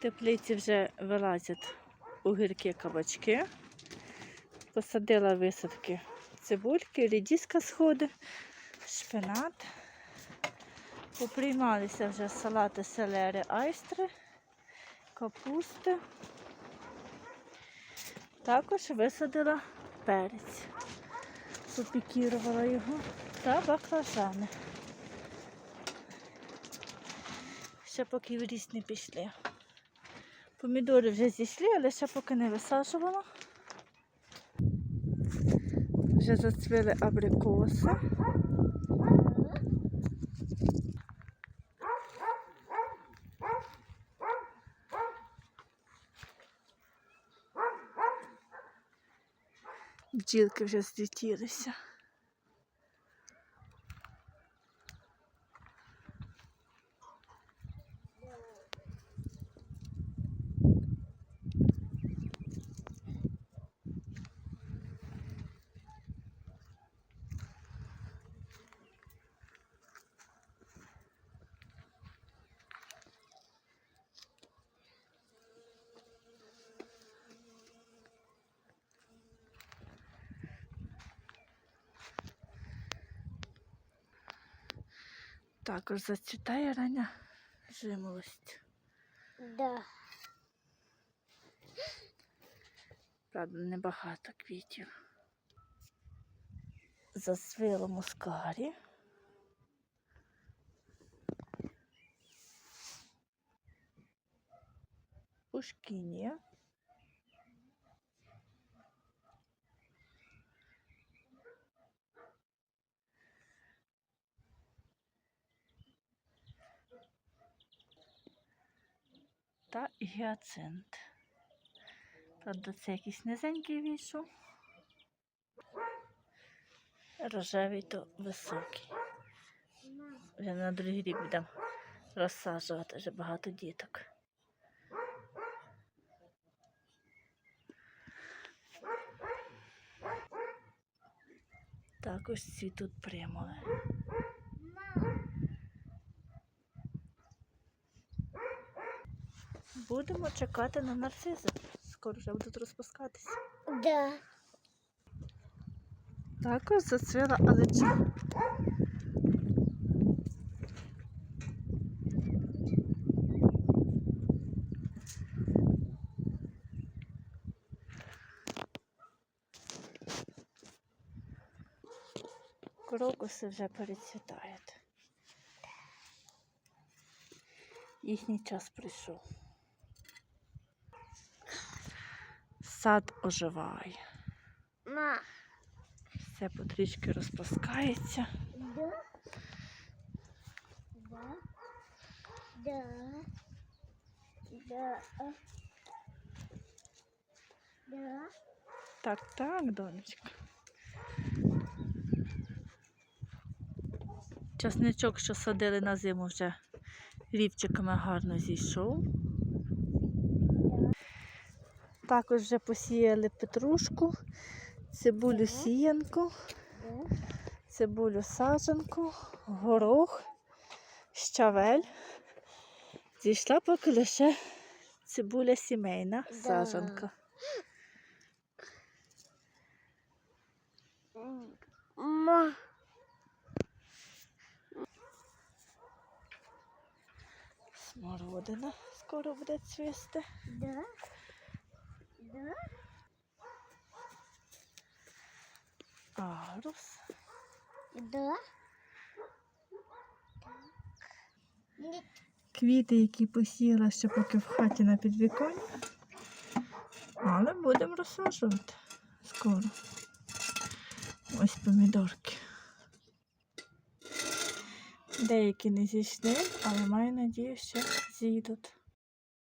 теплиці вже вилазять огірки кабачки. Посадила висадки цибульки, рідіска сходи, шпинат. Поприймалися вже салати селери, айстри, капусти. Також висадила перець, попікірувала його та баклажани. Ще поки в ріст не пішли. Помідори вже зійшли, але ще поки не висаджувала. Вже зацвіли абрикоси. Бджілки вже злетілися. Також зацвітає рання жимолость. Да. Правда, небагато квітів. Засвило мускарі. Пушкінія. Та гіацинт. Правда, це якийсь низенький вийшов. Рожевий то високий. Вже на другий рік будемо розсаджувати, вже багато діток. Також цвітуть примули. Будемо чекати на нарцизи. Скоро вже будуть розпускатися. Да. Також зацвіла алеча. Крокуси вже перецвітають. Їхній час прийшов. Сад оживає. Ма. Все потрішки розпускається. Да. Да. Да. Да. Да. Так, так, донечка. Часничок, що садили на зиму, вже рівчиками гарно зійшов. Також вже посіяли петрушку, цибулю сіянку, цибулю саджанку, горох, щавель. Зійшла поки лише цибуля сімейна саджанка. Смородина скоро буде цвісти. Да. Да. Агрус. Да. Ні. Квіти, які посіяла ще поки в хаті на підвіконні. Але будемо розсаджувати скоро. Ось помідорки. Деякі не зійшли, але маю надію, що зійдуть.